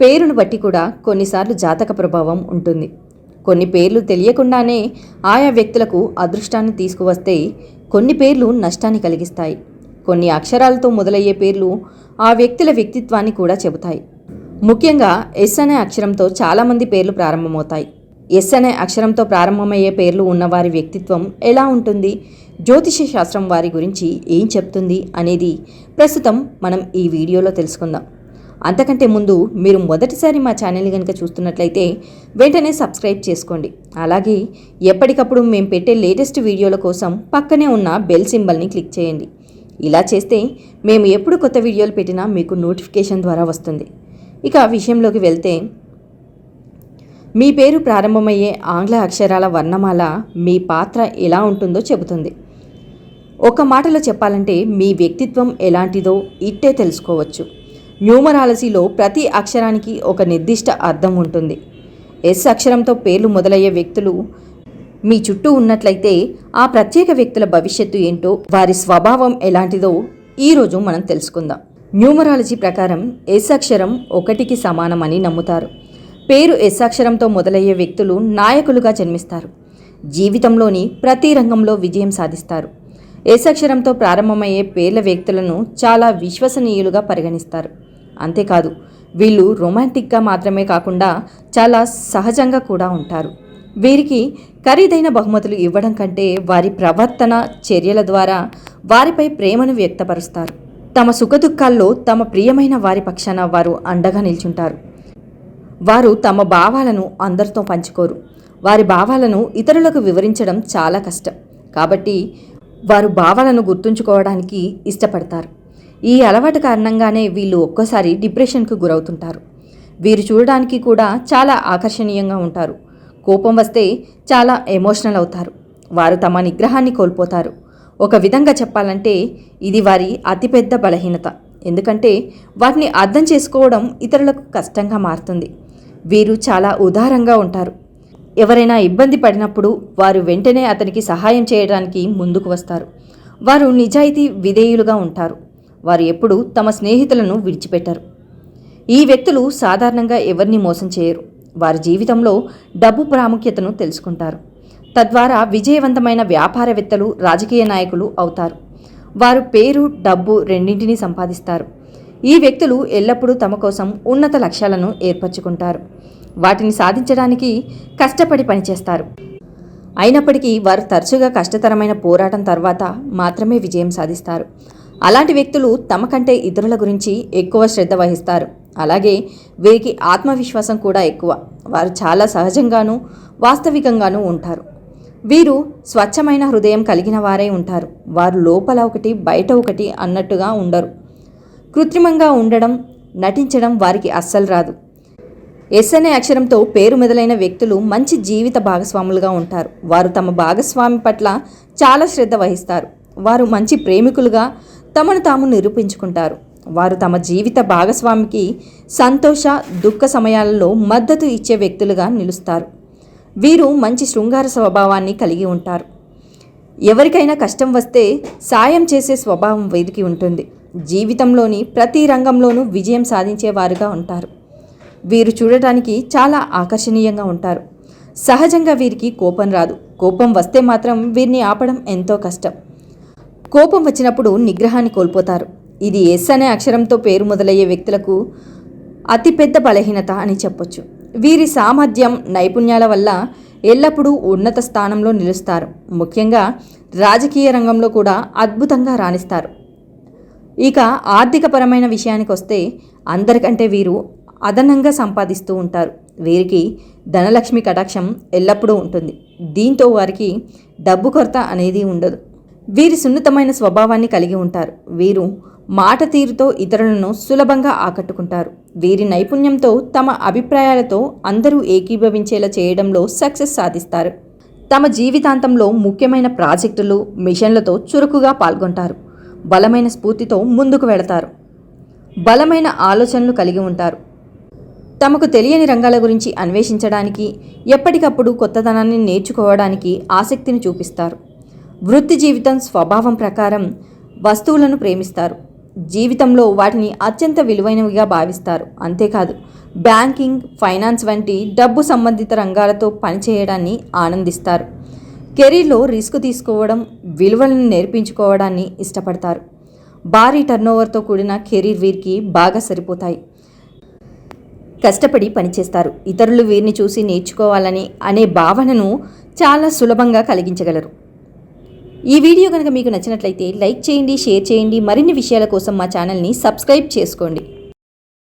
పేరును బట్టి కూడా కొన్నిసార్లు జాతక ప్రభావం ఉంటుంది. కొన్ని పేర్లు తెలియకుండానే ఆయా వ్యక్తులకు అదృష్టాన్ని తీసుకువస్తే కొన్ని పేర్లు నష్టాన్ని కలిగిస్తాయి. కొన్ని అక్షరాలతో మొదలయ్యే పేర్లు ఆ వ్యక్తుల వ్యక్తిత్వాన్ని కూడా చెబుతాయి. ముఖ్యంగా ఎస్ అనే అక్షరంతో చాలామంది పేర్లు ప్రారంభమవుతాయి. ఎస్ అనే అక్షరంతో ప్రారంభమయ్యే పేర్లు ఉన్నవారి వ్యక్తిత్వం ఎలా ఉంటుంది? జ్యోతిష శాస్త్రం వారి గురించి ఏం చెప్తుంది అనేది ప్రస్తుతం మనం ఈ వీడియోలో తెలుసుకుందాం. అంతకంటే ముందు మీరు మొదటిసారి మా ఛానల్ కనుక చూస్తున్నట్లయితే వెంటనే సబ్స్క్రైబ్ చేసుకోండి. అలాగే ఎప్పటికప్పుడు మేము పెట్టే లేటెస్ట్ వీడియోల కోసం పక్కనే ఉన్న బెల్ సింబల్ని క్లిక్ చేయండి. ఇలా చేస్తే మేము ఎప్పుడు కొత్త వీడియోలు పెట్టినా మీకు నోటిఫికేషన్ ద్వారా వస్తుంది. ఇక విషయంలోకి వెళ్తే మీ పేరు ప్రారంభమయ్యే ఆంగ్ల అక్షరాల వర్ణమాల మీ పాత్ర ఎలా ఉంటుందో చెబుతుంది. ఒక మాటలో చెప్పాలంటే మీ వ్యక్తిత్వం ఎలాంటిదో ఇట్టే తెలుసుకోవచ్చు. న్యూమరాలజీలో ప్రతి అక్షరానికి ఒక నిర్దిష్ట అర్థం ఉంటుంది. ఎస్ అక్షరంతో పేర్లు మొదలయ్యే వ్యక్తులు మీ చుట్టూ ఉన్నట్లయితే ఆ ప్రత్యేక వ్యక్తుల భవిష్యత్తు ఏంటో వారి స్వభావం ఎలాంటిదో ఈరోజు మనం తెలుసుకుందాం. న్యూమరాలజీ ప్రకారం ఎస్ అక్షరం ఒకటికి సమానమని నమ్ముతారు. పేరు ఎస్ అక్షరంతో మొదలయ్యే వ్యక్తులు నాయకులుగా జన్మిస్తారు. జీవితంలోని ప్రతి రంగంలో విజయం సాధిస్తారు. ఎస్ ప్రారంభమయ్యే పేర్ల వ్యక్తులను చాలా విశ్వసనీయులుగా పరిగణిస్తారు. అంతేకాదు వీళ్ళు రొమాంటిక్గా మాత్రమే కాకుండా చాలా సహజంగా కూడా ఉంటారు. వీరికి ఖరీదైన బహుమతులు ఇవ్వడం కంటే వారి ప్రవర్తన చర్యల ద్వారా వారిపై ప్రేమను వ్యక్తపరుస్తారు. తమ సుఖదుఖాల్లో తమ ప్రియమైన వారి పక్షాన వారు అండగా నిల్చుంటారు. వారు తమ భావాలను అందరితో పంచుకోరు. వారి భావాలను ఇతరులకు వివరించడం చాలా కష్టం. కాబట్టి వారు భావాలను గుర్తుంచుకోవడానికి ఇష్టపడతారు. ఈ అలవాటు కారణంగానే వీళ్ళు ఒక్కోసారి డిప్రెషన్కు గురవుతుంటారు. వీరు చూడడానికి కూడా చాలా ఆకర్షణీయంగా ఉంటారు. కోపం వస్తే చాలా ఎమోషనల్ అవుతారు. వారు తమ నిగ్రహాన్ని కోల్పోతారు. ఒక విధంగా చెప్పాలంటే ఇది వారి అతిపెద్ద బలహీనత. ఎందుకంటే వాటిని అర్థం చేసుకోవడం ఇతరులకు కష్టంగా మారుతుంది. వీరు చాలా ఉదారంగా ఉంటారు. ఎవరైనా ఇబ్బంది పడినప్పుడు వారు వెంటనే అతనికి సహాయం చేయడానికి ముందుకు వస్తారు. వారు నిజాయితీ విధేయులుగా ఉంటారు. వారు ఎప్పుడూ తమ స్నేహితులను విడిచిపెట్టరు. ఈ వ్యక్తులు సాధారణంగా ఎవరిని మోసం చేయరు. వారి జీవితంలో డబ్బు ప్రాముఖ్యతను తెలుసుకుంటారు. తద్వారా విజయవంతమైన వ్యాపారవేత్తలు రాజకీయ నాయకులు అవుతారు. వారు పేరు డబ్బు రెండింటినీ సంపాదిస్తారు. ఈ వ్యక్తులు ఎల్లప్పుడూ తమ కోసం ఉన్నత లక్ష్యాలను ఏర్పరచుకుంటారు. వాటిని సాధించడానికి కష్టపడి పనిచేస్తారు. అయినప్పటికీ వారు తరచుగా కష్టతరమైన పోరాటం తర్వాత మాత్రమే విజయం సాధిస్తారు. అలాంటి వ్యక్తులు తమ కంటే ఇతరుల గురించి ఎక్కువ శ్రద్ధ వహిస్తారు. అలాగే వీరికి ఆత్మవిశ్వాసం కూడా ఎక్కువ. వారు చాలా సహజంగానూ వాస్తవికంగానూ ఉంటారు. వీరు స్వచ్ఛమైన హృదయం కలిగిన వారే ఉంటారు. వారు లోపల ఒకటి బయట ఒకటి అన్నట్టుగా ఉండరు. కృత్రిమంగా ఉండడం నటించడం వారికి అస్సలు రాదు. ఎస్ అనే అక్షరంతో పేరు మొదలైన వ్యక్తులు మంచి జీవిత భాగస్వాములుగా ఉంటారు. వారు తమ భాగస్వామి పట్ల చాలా శ్రద్ధ వహిస్తారు. వారు మంచి ప్రేమికులుగా తమను తాము నిరూపించుకుంటారు. వారు తమ జీవిత భాగస్వామికి సంతోష దుఃఖ సమయాలలో మద్దతు ఇచ్చే వ్యక్తులుగా నిలుస్తారు. వీరు మంచి శృంగార స్వభావాన్ని కలిగి ఉంటారు. ఎవరికైనా కష్టం వస్తే సాయం చేసే స్వభావం వీరికి ఉంటుంది. జీవితంలోని ప్రతి రంగంలోనూ విజయం సాధించేవారుగా ఉంటారు. వీరు చూడటానికి చాలా ఆకర్షణీయంగా ఉంటారు. సహజంగా వీరికి కోపం రాదు. కోపం వస్తే మాత్రం వీరిని ఆపడం ఎంతో కష్టం. కోపం వచ్చినప్పుడు నిగ్రహాన్ని కోల్పోతారు. ఇది ఎస్ అనే అక్షరంతో పేరు మొదలయ్యే వ్యక్తులకు అతిపెద్ద బలహీనత అని చెప్పొచ్చు. వీరి సామర్థ్యం నైపుణ్యాల వల్ల ఎల్లప్పుడూ ఉన్నత స్థానంలో నిలుస్తారు. ముఖ్యంగా రాజకీయ రంగంలో కూడా అద్భుతంగా రాణిస్తారు. ఇక ఆర్థికపరమైన విషయానికి వస్తే అందరికంటే వీరు అదనంగా సంపాదిస్తూ ఉంటారు. వీరికి ధనలక్ష్మి కటాక్షం ఎల్లప్పుడూ ఉంటుంది. దీంతో వారికి డబ్బు కొరత అనేది ఉండదు. వీరి సున్నితమైన స్వభావాన్ని కలిగి ఉంటారు. వీరు మాట తీరుతో ఇతరులను సులభంగా ఆకట్టుకుంటారు. వీరి నైపుణ్యంతో తమ అభిప్రాయాలతో అందరూ ఏకీభవించేలా చేయడంలో సక్సెస్ సాధిస్తారు. తమ జీవితాంతంలో ముఖ్యమైన ప్రాజెక్టులు మిషన్లతో చురుకుగా పాల్గొంటారు. బలమైన స్ఫూర్తితో ముందుకు వెళతారు. బలమైన ఆలోచనలు కలిగి ఉంటారు. తమకు తెలియని రంగాల గురించి అన్వేషించడానికి ఎప్పటికప్పుడు కొత్తదనాన్ని నేర్చుకోవడానికి ఆసక్తిని చూపిస్తారు. వృత్తి జీవితం స్వభావం ప్రకారం వస్తువులను ప్రేమిస్తారు. జీవితంలో వాటిని అత్యంత విలువైనవిగా భావిస్తారు. అంతేకాదు బ్యాంకింగ్ ఫైనాన్స్ వంటి డబ్బు సంబంధిత రంగాలతో పనిచేయడాన్ని ఆనందిస్తారు. కెరీర్లో రిస్క్ తీసుకోవడం విలువలను నేర్పించుకోవడాన్ని ఇష్టపడతారు. భారీ టర్నోవర్తో కూడిన కెరీర్ వీరికి బాగా సరిపోతాయి. కష్టపడి పనిచేస్తారు. ఇతరులు వీరిని చూసి నేర్చుకోవాలని అనే భావనను చాలా సులభంగా కలిగించగలరు. ఈ వీడియో కనుక మీకు నచ్చినట్లయితే లైక్ చేయండి షేర్ చేయండి. మరిన్ని విషయాల కోసం మా ఛానల్ని సబ్స్క్రైబ్ చేసుకోండి.